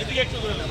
এদিকে একটু ঘুরে নেন।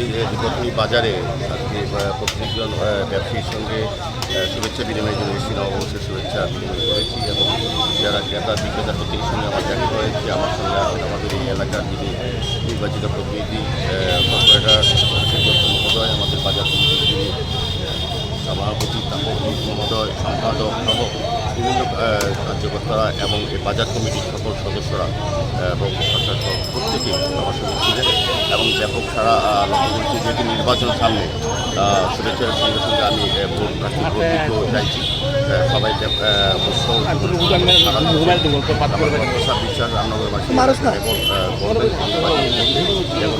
আমি বাজারে আজকে প্রত্যেকজন ব্যবসায়ীর সঙ্গে শুভেচ্ছা বিনিময় জন্য এসেছি নববর্ষের শুভেচ্ছা বিনিময় করেছি এবং যারা ক্রেতা, বিক্রেতা প্রত্যেকের সঙ্গে আমার দেখা হয়েছে, আমার সঙ্গে আমাদের এই এলাকার যিনি নির্বাচিত প্রতিনিধি কর্পোরেটার আমাদের বাজার সভাপতি মহোদয় সম্পাদক সহ বিভিন্ন কার্যকর্তারা এবং এই বাজার কমিটির সকল সদস্যরা এবং সরকার সহ প্রত্যেকেই আমার এবং ব্যাপক সারা লক্ষ্য করছি নির্বাচন সামনে শুভেচ্ছার সঙ্গে সঙ্গে আমি ভোট প্রার্থী চাইছি আহ, সবাই ব্যাপ- আহ, মুক্ত সারা দিচ্ছে। আমার প্রসাদ বিশ্বাস রামনগরবাসী এবং আহ, গর্বের নির্বাচন করছি এবং